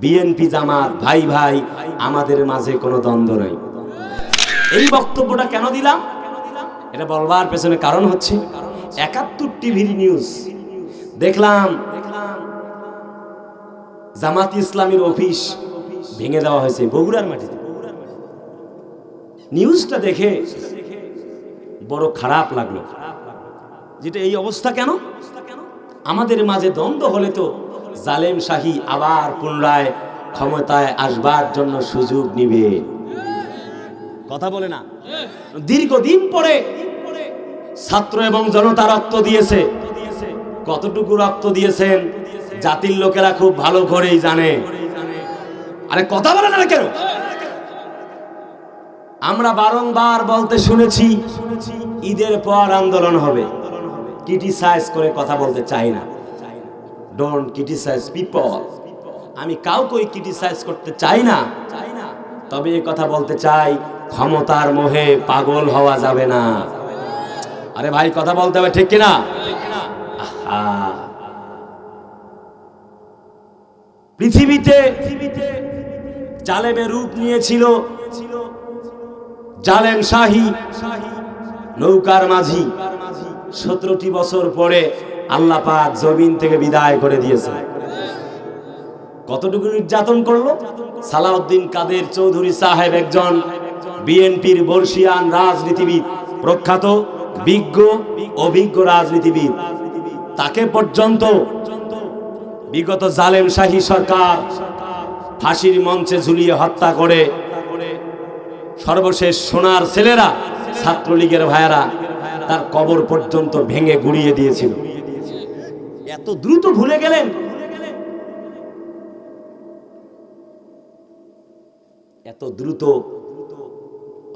BNP জামাত, ভাই ভাই, আমাদের মাঝে কোনো দ্বন্দ্ব নেই। এই বক্তব্যটা কেন দিলাম? এটা বলবার পেছনে কারণ হচ্ছে একাত্তর টিভির নিউজ। দেখলাম জামাত ইসলামীর অফিস ভেঙে দেওয়া হয়েছে বগুড়ার মাটিতে। নিউজটা দেখে বড় খারাপ লাগল। যেটা এই অবস্থা কেন? আমাদের মাঝে দ্বন্দ্ব হলে তো জালেম শাহী আবার পুনরায় ক্ষমতায় আসবার জন্য সুযোগ নিবে। কথা বলে না? দীর্ঘদিন পরে ছাত্র এবং জনতা রক্ত দিয়েছে। কতটুকু রক্ত দিয়েছেন জাতির লোকেরা খুব ভালো করেই জানে। আরে কথা বলে না কেন? আমরা বারংবার বলতে শুনেছি, ঈদের পর আন্দোলন হবে। ক্রিটিসাইজ করে কথা বলতে চাই না। ডোন্ট ক্রিটিসাইজ পিপল আমি কাউকে ক্রিটিসাইজ করতে চাই না। তবে এ কথা বলতে চাই, ক্ষমতার মোহে পাগল হওয়া যাবে না। আরে ভাই, কথা বলতে হবে ঠিক কিনা? পৃথিবীতে জালেমের রূপ নিয়েছিল জালেম শাহী। নৌকার মাঝি। সতেরোটি বছর পরে আল্লাহ পাক জমিন থেকে বিদায় করে দিয়েছে। কতটুকু নির্যাতন করল? সালাউদ্দিন কাদের চৌধুরী সাহেব একজন বিএনপির বর্ষিয়ান রাজনীতিবিদ, প্রখ্যাত, বিজ্ঞ, অভিজ্ঞ রাজনীতিবিদ। তাকে পর্যন্ত বিগত জালেম শাহী সরকার ফাঁসির মঞ্চে ঝুলিয়ে হত্যা করে সর্বশেষ সোনার ছেলেরা, ছাত্রলীগের ভাইয়েরা, তার কবর পর্যন্ত ভেঙে গুড়িয়ে দিয়েছিল। এত দ্রুত ভুলে গেলেন? এত দ্রুত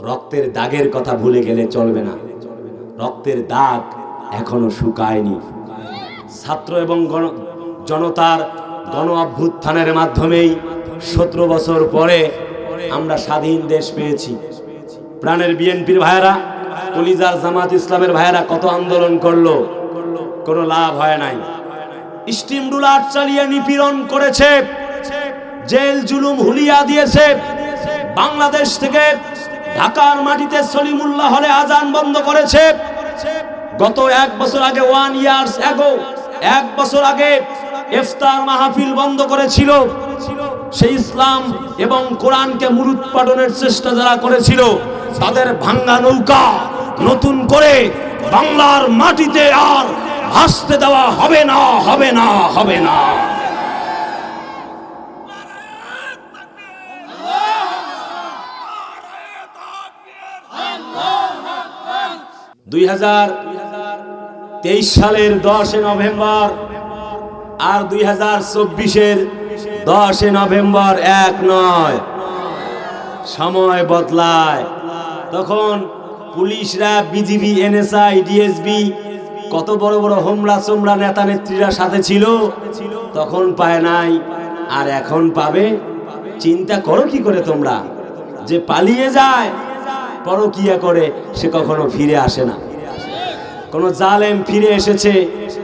রক্তের দাগের কথা ভুলে গেলে চলবে না। রক্তের দাগ এখনও শুকায়নি। ছাত্র এবং জনতার গণ অভ্যুত্থানের মাধ্যমেই সতেরো বছর পরে আমরা স্বাধীন দেশ পেয়েছি। প্রাণের বিএনপির ভাইয়েরা, কলিজার জামাত ইসলামের ভাইয়েরা কত আন্দোলন করল? কোনো লাভ হয় নাই। স্টিম রুলার চালিয়ে নিপীড়ন করেছে। জেল জুলুম হুলিয়া দিয়েছে। বাংলাদেশ থেকে ঢাকার মাটিতে সলিমুল্লাহ হলে আজান বন্ধ করেছে। গত এক বছর আগে ওয়ান ইয়ার্স এগো এক বছর আগে ইফতার মাহফিল বন্ধ করেছিল। সেই ইসলাম এবং কোরআনকে মুরুৎপাটনের চেষ্টা যারা করেছিল, তাদের ভাঙ্গা নৌকা নতুন করে বাংলার মাটিতে আর ভাসতে দেওয়া হবে না হবে না হবে না। দুই হাজার তেইশ সালের দশে নভেম্বর আর দুই হাজার চব্বিশের দশে নভেম্বর এক নয়। সময় বদলায়। তখন পুলিশরা, বিজিবি, এনএসআই, ডিএসবি কত বড় বড় হোমরা সোমরা নেতা নেত্রীরা সাথে ছিল, তখন পায় নাই। আর এখন পাবে? চিন্তা করো কি করে তোমরা? যে পালিয়ে যায়, পরকিয়া করে, সে কখনো ফিরে আসে না। কোন জালেম ফিরে এসেছে,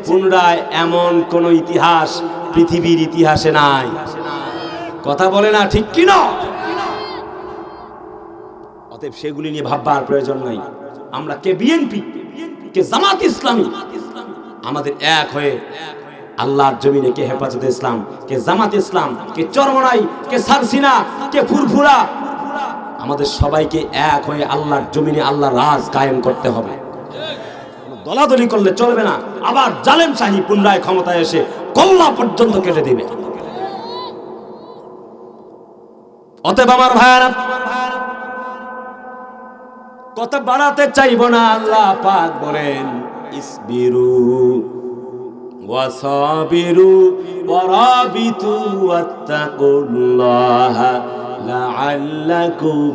পুনরায় এমন কোন ইতিহাস পৃথিবীর ইতিহাসে নাই। কথা বলে না, ঠিক কি না? অতএব সেগুলি নিয়ে ভাববার প্রয়োজন নাই। আমরা কে? বিএনপি। কে জামাত ইসলামী। আমাদের এক হয়ে আল্লাহর জমিনে কে হেফাজত ইসলাম, কে জামাত ইসলাম, কে চরমনাই, কে সারসিনা, কে ফুরফুরা। আমাদের সবাইকে এক হয়ে আল্লাহর জমিনে আল্লাহ রাজ কায়েম করতে হবে। দলাদলি করলে চলবে না। আবার জালেম শাহী পুনরায় ক্ষমতায় এসে কল্লা পর্যন্ত কেটে দিবে। অতএব আমার ভাইয়ারা কত বাড়াতে চাইব না, আল্লাহ পাক বলেন, ইসবিরু ওয়াসাবিরু ওয়ারাবিতু ওয়াত্তাকুল্লাহা লাআল্লাকুম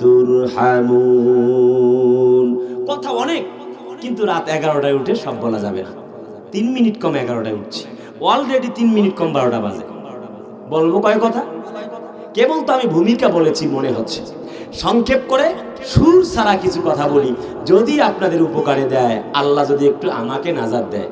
তুরহামুন। কথা অনেক, কিন্তু রাত এগারোটায় উঠে সব বলা যাবে না। তিন মিনিট কম এগারোটায় উঠছি। অলরেডি তিন মিনিট কম বারোটা বাজে। বলব কয় কথা? কেবল তো আমি ভূমিকা বলেছি মনে হচ্ছে। সংক্ষেপ করে, সুর ছাড়া কিছু কথা বলি। যদি আপনাদের উপকারে দেয়, আল্লাহ যদি একটু আমাকে নাজার দেয়।